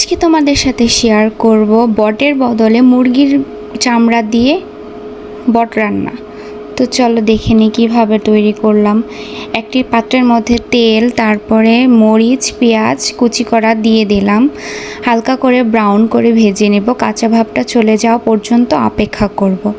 আজকে তোমাদের সাথে শেয়ার করব বটের বদলে মুরগির চামড়া দিয়ে বট রান্না। তো চলো দেখে নিই কীভাবে তৈরি করলাম। একটি পাত্রের মধ্যে তেল, তারপরে মরিচ, পেঁয়াজ কুচি করা দিয়ে দিলাম। হালকা করে ব্রাউন করে ভেজে নেব। কাঁচা ভাবটা চলে যাওয়া পর্যন্ত অপেক্ষা করব।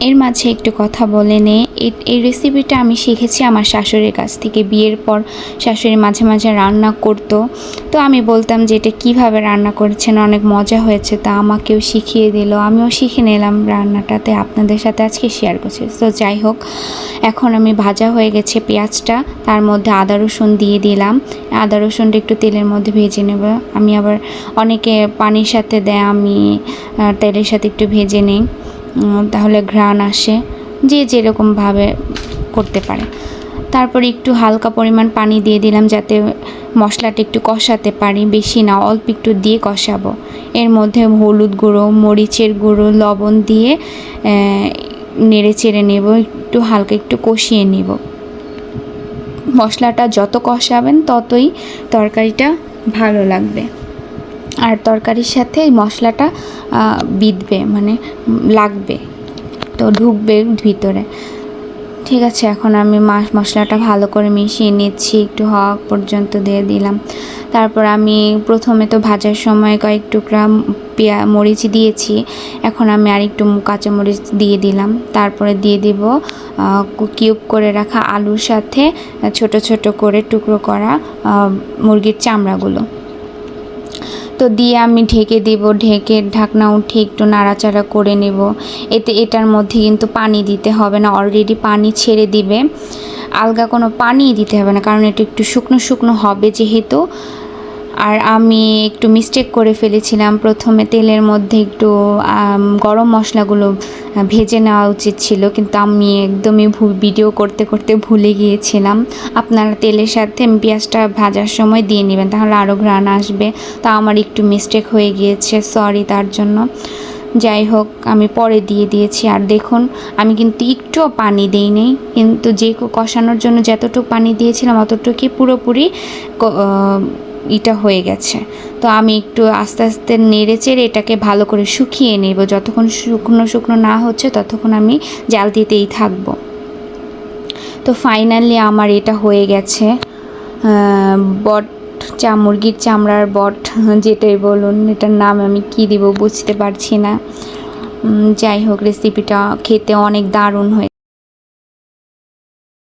এর মাঝে একটু কথা বলে নে। এই- রেসিপিটা আমি শিখেছি আমার শাশুড়ির কাছ থেকে। বিয়ের পর শাশুড়ি মাঝে মাঝে রান্না করতো। তো আমি বলতাম যে, এটা কীভাবে রান্না করেছেন? অনেক মজা হয়েছে। তা আমাকেও শিখিয়ে দিল। আমিও শিখে নিলাম রান্নাটাতে আপনাদের সাথে আজকে শেয়ার করছি। তো যাই হোক, এখন আমি ভাজা হয়ে গেছে পেঁয়াজটা। তার মধ্যে আদা রসুন দিয়ে দিলাম। আদা রসুনটা একটু তেলের মধ্যে ভেজে নেব। আমি আবার অনেকে পানির সাথে দেয়, আমি তেলের সাথে একটু ভেজে নিই। তাহলে ঘ্রাণ আসে, যে যেরকমভাবে করতে পারে। তারপরে একটু হালকা পরিমাণ পানি দিয়ে দিলাম যাতে মশলাটা একটু কষাতে পারি। বেশি না, অল্প একটু দিয়ে কষাবো। এর মধ্যে হলুদ গুঁড়ো, মরিচের গুঁড়ো, লবণ দিয়ে নেড়ে চেড়ে নেব, একটু হালকা একটু কষিয়ে নেব। মশলাটা যত কষাবেন ততই তরকারিটা ভালো লাগবে। আর তরকারির সাথে এই মশলাটা বিঁধবে মানে লাগবে। তো ঢুকবে ভিতরে। ঠিক আছে, এখন আমি মাছ মশলাটা ভালো করে মিশিয়ে নিচ্ছি, একটু হওয়া পর্যন্ত দিয়ে দিলাম। তারপর আমি প্রথমে তো ভাজার সময় কয়েক টুকরা পেঁয়া, মরিচ দিয়েছি। এখন আমি আর একটু কাঁচা মরিচ দিয়ে দিলাম। তারপরে দিয়ে দিব কিউব করে রাখা আলুর সাথে ছোট ছোট করে টুকরো করা মুরগির চামড়াগুলো। তো দিয়ে আমি ঢেকে দেব, ঢেকে ঢাকনা উঠে একটু নাড়াচাড়া করে নেব। এতে এটার মধ্যে কিন্তু পানি দিতে হবে না অলরেডি পানি ছেড়ে দিবে। আলগা কোনো পানি দিতে হবে না, কারণ এটা একটু শুকনো শুকনো হবে যেহেতু। আর আমি একটু মিস্টেক করে ফেলেছিলাম। প্রথমে তেলের মধ্যে একটু গরম মশলাগুলো ভেজে নেওয়া উচিত ছিল। কিন্তু আমি একদমই ভিডিও করতে করতে ভুলে গিয়েছিলাম। আপনারা তেলের সাথে পেঁয়াজটা ভাজার সময় দিয়ে নেবেন, তাহলে আরও ঘ্রাণ আসবে। তা আমার একটু মিস্টেক হয়ে গিয়েছে সরি তার জন্য। যাই হোক, আমি পরে দিয়ে দিয়েছি। আর দেখুন, আমি কিন্তু একটুও পানি দেই নেই কিন্তু যে কষানোর জন্য যতটুকু পানি দিয়েছিলাম, অতটুকুই পুরোপুরি ইটা হয়ে গেছে। তো আমি একটু আস্তে আস্তে নেড়ে চেড়ে এটাকে ভালো করে শুকিয়ে নেব। যতক্ষণ শুকনো শুকনো না হচ্ছে, ততক্ষণ আমি জাল দিতেই থাকব। তো ফাইনালি আমার এটা হয়ে গেছে। বট চা, মুরগির চামড়ার বট, যেটাই বলুন, এটার নাম আমি কি দিব বুঝতে পারছি না। যাই হোক রেসিপিটা খেতে অনেক দারুণ হয়ে